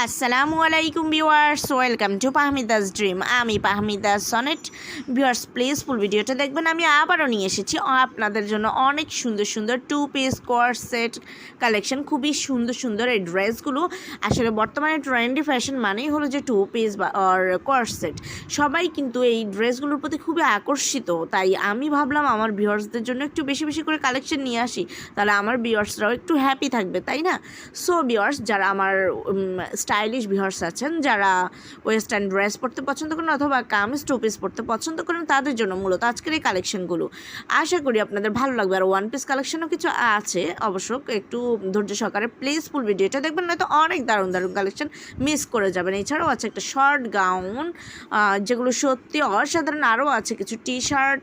আসসালামু আলাইকুম viewers welcome to Pahmidas dream আমি Pahmidas Sonet viewers please full ভিডিওটা দেখবেন। আমি আবারও নিয়ে এসেছি আপনাদের জন্য অনেক সুন্দর সুন্দর two piece coord set collection খুবই সুন্দর সুন্দর এই ড্রেসগুলো আসলে বর্তমানে ট্রেন্ডি ফ্যাশন মানেই হলো যে টু পিস বা কোয়ার সেট সবাই কিন্তু এই ড্রেসগুলোর প্রতি খুবই আকর্ষিত। তাই আমি ভাবলাম আমার ভিউয়ার্সদের জন্য একটু বেশি বেশি করে কালেকশন নিয়ে আসি। তাহলে আমার ভিউয়ার্সরাও একটু হ্যাপি থাকবে, তাই না? সো ভিউয়ার্স যারা আমার স্টাইলিশ ভিউয়ার্স আছেন যারা ওয়েস্টার্ন ড্রেস পরতে পছন্দ করেন অথবা কামিজ টু পিস পরতে পছন্দ করেন, তাদের জন্য মূলত আজকের এই কালেকশনগুলো। আশা করি আপনাদের ভালো লাগবে। আর ওয়ান পিস কালেকশনও কিছু আছে, অবশ্য একটু ধৈর্য সহকারে প্লিজ ফুল ভিডিওটা দেখবেন, নয়তো অনেক দারুণ দারুণ কালেকশন মিস করে যাবেন। এছাড়াও আছে একটা শর্ট গাউন যেগুলো সত্যি অসাধারণ। আরও আছে কিছু টি শার্ট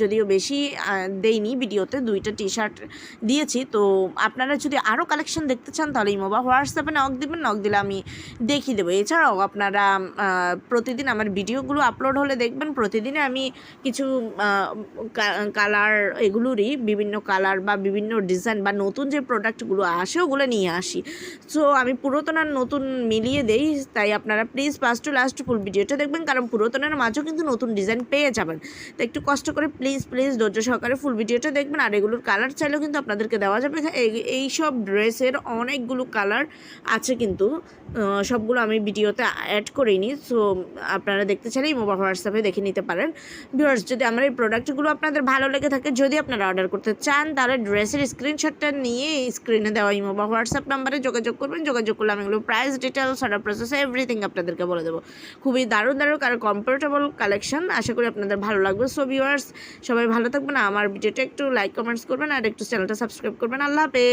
যদিও বেশি দেইনি ভিডিওতে, দুইটা টি শার্ট দিয়েছি। তো আপনারা যদি আরও কালেকশন দেখতে চান, তাহলে ইমো বা হোয়াটসঅ্যাপে নক দেবেন নক দিলে আমি দেখিয়ে দেবো। এছাড়াও আপনারা প্রতিদিন আমার ভিডিওগুলো আপলোড হলে দেখবেন, প্রতিদিনে আমি কিছু কালার এগুলোরই বিভিন্ন কালার বা বিভিন্ন ডিজাইন বা নতুন যে প্রোডাক্টগুলো আসে, ওগুলো নিয়ে আসি। সো আমি পুরাতন আর নতুন মিলিয়ে দেই, তাই আপনারা please first to last full ভিডিওটা দেখবেন, কারণ পুরাতনের মাঝেও কিন্তু নতুন ডিজাইন পেয়ে যাবেন। তো একটু কষ্ট করে প্লিজ প্লিজ ধৈর্য সহকারে ফুল ভিডিওটা দেখবেন, আর এগুলোর কালার চাইলেও কিন্তু আপনাদেরকে দেওয়া যাবে। এই- সব ড্রেসের অনেকগুলো কালার আছে কিন্তু। সবগুলো আমি ভিডিওতে অ্যাড করিনি সো আপনারা দেখতে চাইলে মোবাইল হোয়াটসঅ্যাপে দেখে নিতে পারেন। ভিউয়ার্স যদি আমার এই প্রোডাক্টগুলো আপনাদের ভালো লেগে থাকে, যদি আপনারা অর্ডার করতে চান, তাহলে ড্রেসের স্ক্রিনশটটা নিয়ে স্ক্রিনে দেওয়া ইমো বা হোয়াটসঅ্যাপ নাম্বারে যোগাযোগ করবেন। যোগাযোগ করলে আমি এগুলো price details order process everything আপনাদেরকে বলে দেবো। খুবই দারুণ দারুণ আর কমফোর্টেবল কালেকশন আশা করি আপনাদের ভালো লাগবে। সো ভিউয়ার্স সবাই ভালো থাকবেন, আমার ভিডিওটা একটু লাইক কমেন্টস করবেন, আর একটু চ্যানেলটা সাবস্ক্রাইব করবেন। আল্লাহ হাফেজ।